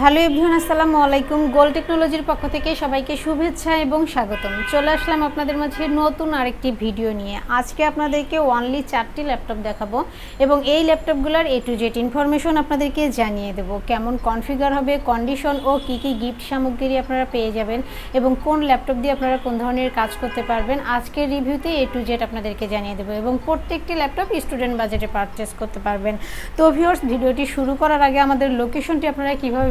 Hello everyone আসসালামু আলাইকুম। গোল টেকনোলজির পক্ষ থেকে সবাইকে শুভেচ্ছা এবং স্বাগতম। চলে আসলাম আপনাদের মাঝে নতুন আরেকটি ভিডিও নিয়ে। আজকে আপনাদেরকে অনলি চারটি ল্যাপটপ দেখাবো এবং এই ল্যাপটপগুলোর এ টু জেড ইনফরমেশন আপনাদেরকে জানিয়ে দেব। কেমন কনফিগার হবে কন্ডিশন ও কী কী গিফট সামগ্রী আপনারা পেয়ে যাবেন এবং কোন ল্যাপটপ দিয়ে আপনারা কোন ধরনের কাজ করতে পারবেন, আজকের রিভিউতে এ টু জেড আপনাদেরকে জানিয়ে দেবো এবং প্রত্যেকটি ল্যাপটপ স্টুডেন্ট বাজেটে পারচেস করতে পারবেন। তো ভিউয়ার্স ভিডিওটি শুরু করার আগে আমাদের লোকেশনটি আপনারা কীভাবে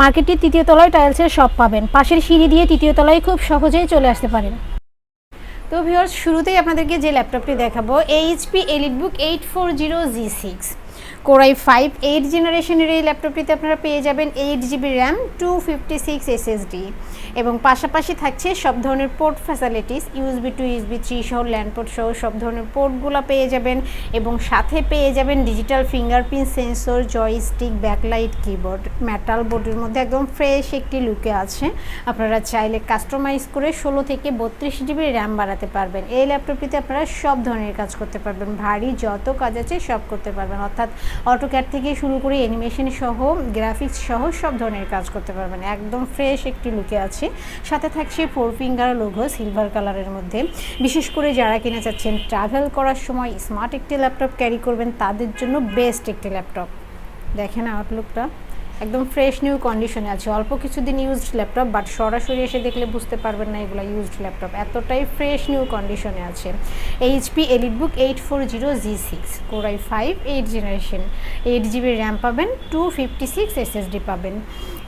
মার্কেটটির তৃতীয় তলায় টাইলসের শপ পাবেন। পাশের সিঁড়ি দিয়ে তৃতীয় তলায় খুব সহজেই চলে আসতে পারেন। তো ভিউয়ার্স শুরুতেই আপনাদেরকে যে ল্যাপটপটি দেখাবো HP EliteBook eight four zero G six core i five eight জেনারেশনের এই ল্যাপটপটিতে আপনারা পেয়ে যাবেন eight GB RAM two fifty six SSD এবং পাশাপাশি থাকছে সব ধরনের port facilities USB two USB three সহ ল্যান্ড পোর্ট সহ সব ধরনের পোর্টগুলো পেয়ে যাবেন এবং সাথে পেয়ে যাবেন digital fingerprint sensor joystick backlight keyboard metal বোর্ডের মধ্যে একদম ফ্রেশ একটি লুকে আছে। আপনারা চাইলে কাস্টমাইজ করে ষোলো থেকে বত্রিশ জিবি র্যাম বাড়াতে পারবেন। এই ল্যাপটপটিতে আপনারা সব ধরনের কাজ করতে পারবেন। ভারী যত কাজ আছে সব করতে পারবেন। অর্থাৎ অটোক্যাট থেকে শুরু করে অ্যানিমেশন সহ গ্রাফিক্স সহ সব ধরনের কাজ করতে পারবেন। একদম ফ্রেশ একটি লুকে আছে। সাথে থাকছে ফোর ফিঙ্গার লোগো সিলভার কালারের মধ্যে। বিশেষ করে যারা কিনে চাচ্ছেন ট্রাভেল করার সময় স্মার্ট একটি ল্যাপটপ ক্যারি করবেন, তাদের জন্য বেস্ট একটি ল্যাপটপ দেখেন আউটলুকটা একদম ফ্রেশ নিউ কন্ডিশনে আছে। অল্প কিছুদিন ইউজড ল্যাপটপ বাট সরাসরি এসে দেখলে বুঝতে পারবেন না এগুলো ইউজড ল্যাপটপ এতটাই ফ্রেশ নিউ কন্ডিশনে আছে। HP Elite Book eight four zero G six core i five eight generation eight GB RAM পাবেন টু ফিফটি সিক্স এসএসডি পাবেন।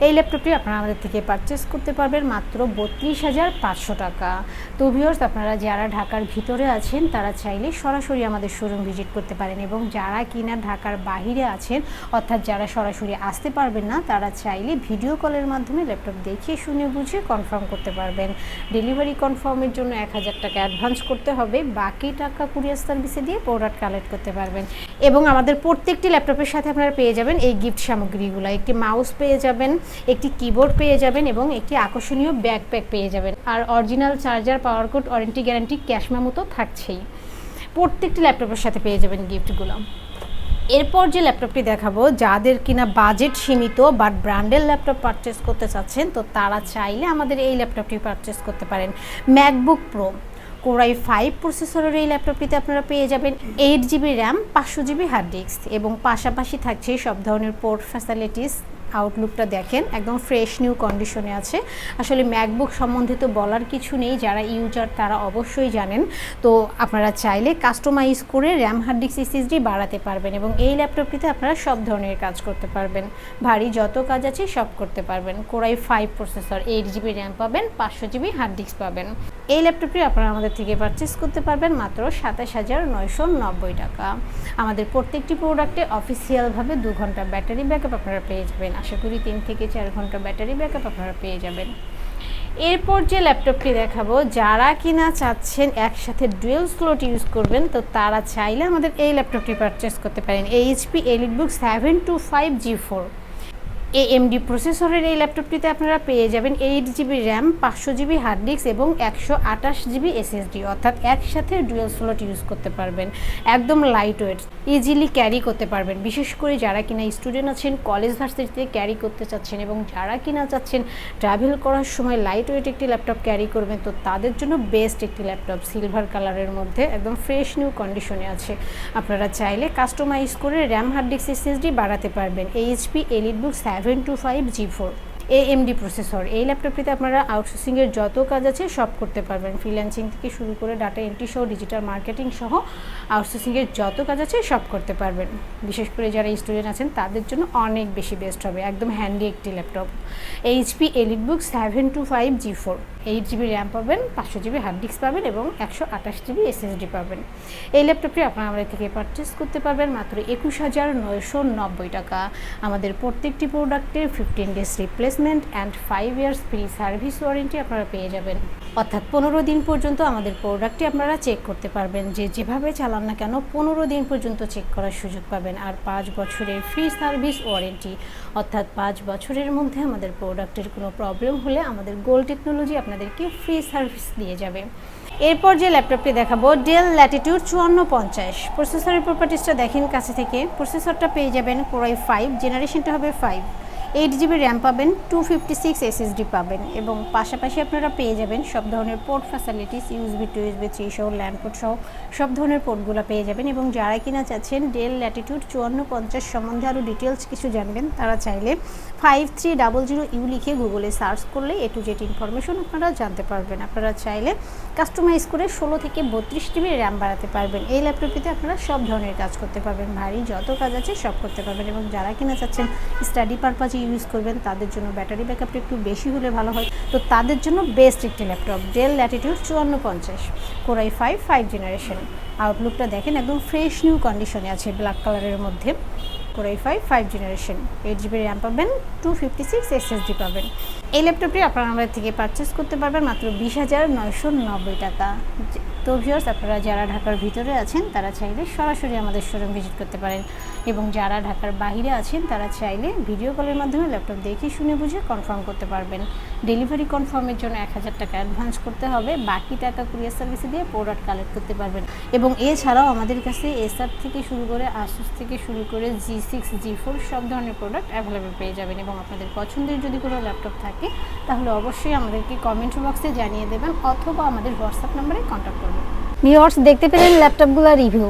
এই ল্যাপটপটি আপনারা আমাদের থেকে পারচেস করতে পারবেন মাত্র বত্রিশ হাজার পাঁচশো টাকা। তো ভিউয়ার্স আপনারা যারা ঢাকার ভিতরে আছেন, তারা চাইলে সরাসরি আমাদের শোরুম ভিজিট করতে পারেন এবং যারা কিনা ঢাকার বাহিরে আছেন, অর্থাৎ যারা সরাসরি আসতে পারবেন না, তারা চাইলে ভিডিও কলের মাধ্যমে ল্যাপটপ দেখিয়ে, শুনে, বুঝে কনফার্ম করতে পারবেন। ডেলিভারি কনফার্মের জন্য এক হাজার টাকা অ্যাডভান্স করতে হবে। বাকি টাকা কুরিয়ার সার্ভিসে দিয়ে প্রোডাক্ট কালেক্ট করতে পারবেন। এবং আমাদের প্রত্যেকটি ল্যাপটপের সাথে আপনারা পেয়ে যাবেন এই গিফট সামগ্রীগুলো। একটি মাউস পেয়ে যাবেন, একটি কিবোর্ড পেয়ে যাবেন এবং একটি আকর্ষণীয় ব্যাকপ্যাক পেয়ে যাবেন। আর original charger power cord warranty guarantee cash memo তো থাকছেই। প্রত্যেকটি ল্যাপটপের সাথে পেয়ে যাবেন গিফটগুলো এরপর যে ল্যাপটপটি দেখাবো, যাদের কিনা বাজেট সীমিত বাট ব্র্যান্ডের ল্যাপটপ পারচেস করতে চাচ্ছেন, তো তারা চাইলে আমাদের এই ল্যাপটপটি পারচেস করতে পারেন। ম্যাকবুক প্রো কোরাই ফাইভ প্রসেসরের এই ল্যাপটপটিতে আপনারা পেয়ে যাবেন এইট জিবি র্যাম পাঁচশো জিবি হার্ড ডিস্ক এবং পাশাপাশি থাকছে সব ধরনের পোর্ট ফ্যাসিলিটিস আউটলুকটা দেখেন, একদম ফ্রেশ নিউ কন্ডিশনে আছে। আসলে ম্যাকবুক সম্বন্ধে তো বলার কিছু নেই, যারা ইউজার তারা অবশ্যই জানেন। তো আপনারা চাইলে কাস্টমাইজ করে র্যাম হার্ড ডিস্ক এসএসডি বাড়াতে পারবেন এবং এই ল্যাপটপটিতে আপনারা সব ধরনের কাজ করতে পারবেন। ভারী যত কাজ আছে সব করতে পারবেন। Core i five processor eight GB RAM পাবেন, পাঁচশো জিবি হার্ড ডিস্ক পাবেন। এই ল্যাপটপটি আপনারা আমাদের থেকে পারচেস করতে পারবেন মাত্র সাতাশ হাজার নয়শো নব্বই টাকা। আমাদের প্রত্যেকটি প্রোডাক্টে অফিসিয়ালভাবে দু ঘণ্টা ব্যাটারি ব্যাকআপ আপনারা পেয়ে যাবেন। আশা করি তিন থেকে চার ঘণ্টা ব্যাটারি ব্যাকআপ আপনারা পেয়ে যাবেন। এরপর যে ল্যাপটপটি দেখাবো, যারা কিনা চাচ্ছেন একসাথে ডুয়েল স্লোট ইউজ করবেন, তো তারা চাইলে আমাদের এই ল্যাপটপটি পারচেস করতে পারেন। HP EliteBook seven two five G four AMD প্রসেসরের এই ল্যাপটপটিতে আপনারা পেয়ে যাবেন এইট জিবি র্যাম পাঁচশো জিবি হার্ড ডিস্ক এবং একশো আঠাশ জিবি এসএসডি অর্থাৎ একসাথে ডুয়েল স্লট ইউজ করতে পারবেন। একদম লাইট ওয়েট ইজিলি ক্যারি করতে পারবেন। বিশেষ করে যারা কিনা স্টুডেন্ট আছেন কলেজ ভার্সিটিতে ক্যারি করতে চাচ্ছেন এবং যারা কিনা চাচ্ছেন ট্রাভেল করার সময় লাইট ওয়েট একটি ল্যাপটপ ক্যারি করবেন, তো তাদের জন্য বেস্ট একটি ল্যাপটপ সিলভার কালারের মধ্যে, একদম ফ্রেশ নিউ কন্ডিশনে আছে। আপনারা চাইলে কাস্টমাইজ করে র্যাম হার্ড ডিস্ক এসএসডি বাড়াতে পারবেন। HP EliteBook seven two five G four AMD processor এই ল্যাপটপটিতে আপনারা আউটসোর্সিংয়ের যত কাজ আছে সব করতে পারবেন। ফ্রিল্যান্সিং থেকে শুরু করে ডাটা এন্ট্রি সহ ডিজিটাল মার্কেটিং সহ আউটসোর্সিংয়ের যত কাজ আছে সব করতে পারবেন। বিশেষ করে যারা স্টুডেন্ট আছেন, তাদের জন্য অনেক বেশি বেস্ট হবে। একদম হ্যান্ডি একটি laptop HP EliteBook seven two five G four eight GB RAM পাবেন, পাঁচশো জিবি হার্ড ডিস্ক পাবেন এবং একশো আঠাশ জিবি এসএসডি পাবেন। এই ল্যাপটপটি আপনারা আমাদের থেকে পারচেস করতে পারবেন মাত্র একুশ হাজার নয়শো নব্বই টাকা। আমাদের প্রত্যেকটি প্রোডাক্টের fifteen days replace replacement and five years free service warranty আপনারা পেয়ে যাবেন। অর্থাৎ পনেরো দিন পর্যন্ত আমাদের প্রোডাক্টটি আপনারা চেক করতে পারবেন। যে যেভাবে চালান না কেন পনেরো দিন পর্যন্ত চেক করার সুযোগ পাবেন। আর পাঁচ বছরের ফ্রি সার্ভিস ওয়ারেন্টি অর্থাৎ পাঁচ বছরের মধ্যে আমাদের প্রোডাক্টের কোনো প্রবলেম হলে আমাদের গোল টেকনোলজি আপনাদেরকে ফ্রি সার্ভিস দিয়ে যাবে। এরপর যে ল্যাপটপটি দেখাবো ডেল ল্যাটিটিউড চুয়ান্ন পঞ্চাশ। প্রসেসরের প্রপার্টিসটা দেখেন কাছে থেকে। প্রসেসরটা পেয়ে যাবেন কোরাই ফাইভ জেনারেশনটা হবে ফাইভ এইট জিবি র্যাম পাবেন টু ফিফটি সিক্স এসএসডি পাবেন এবং পাশাপাশি আপনারা পেয়ে যাবেন সব ধরনের port facilities USB two USB three সহ ল্যান্ড পোর্ট সহ সব ধরনের পোর্টগুলো পেয়ে যাবেন এবং যারা কিনা চাচ্ছেন ডেল ল্যাটিটিউড চুয়ান্ন পঞ্চাশ সম্বন্ধে আরও ডিটেলস কিছু জানবেন, তারা চাইলে five three double zero U লিখে গুগলে সার্চ করলে এ টু জেড ইনফরমেশন আপনারা জানতে পারবেন। আপনারা চাইলে কাস্টমাইজ করে ষোলো থেকে বত্রিশ জিবি র্যাম বাড়াতে পারবেন। এই ল্যাপটপটিতে আপনারা সব ধরনের কাজ করতে পারবেন। ভারী যত কাজ আছে সব করতে পারবেন এবং যারা কিনা চাচ্ছেন স্টাডি পারপাজে ইউজ করবেন, তাদের জন্য ব্যাটারি ব্যাকআপটা একটু বেশি হলে ভালো হয়। তো তাদের জন্য বেস্ট একটি ল্যাপটপ ডেল ল্যাটিটিউড চুয়ান্ন পঞ্চাশ core i five five generation আউটলুকটা দেখেন একদম ফ্রেশ নিউ কন্ডিশনে আছে ব্ল্যাক কালারের মধ্যে। Core i five five generation eight GB RAM পাবেন টু ফিফটি সিক্স এসএসডি পাবেন। এই ল্যাপটপটি আপনারা আমাদের থেকে পারচেস করতে পারবেন মাত্র বিশ হাজার নয়শো নব্বই টাকা। তো ভিউয়ার্স আপনারা যারা ঢাকার ভিতরে আছেন, তারা চাইলে সরাসরি আমাদের শোরুম ভিজিট করতে পারেন। এবং যারা ঢাকার বাইরে আছেন, তারা চাইলে ভিডিও কলের মাধ্যমে ল্যাপটপ দেখে শুনে বুঝে কনফার্ম করতে পারবেন। ডেলিভারি কনফার্মের জন্য এক হাজার টাকা অ্যাডভান্স করতে হবে। বাকি টাকা কুরিয়ার সার্ভিসে দিয়ে প্রোডাক্ট কালেক্ট করতে পারবেন। এবং এছাড়াও আমাদের কাছে এসআর থেকে শুরু করে আসুস থেকে শুরু করে জি সিক্স জি ফোর সব ধরনের প্রোডাক্ট অ্যাভেলেবেল পেয়ে যাবেন। এবং আপনাদের পছন্দের যদি কোনো ল্যাপটপ থাকে, তাহলে অবশ্যই আমাদেরকে কমেন্ট বক্সে জানিয়ে দেবেন, অথবা আমাদের হোয়াটসঅ্যাপ নাম্বারে কন্ট্যাক্ট করবেন। ভিওর্স দেখতে পেলেন ল্যাপটপগুলো review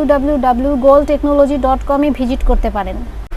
W W Goal Technology dot কমে ভিজিট করতে পারেন।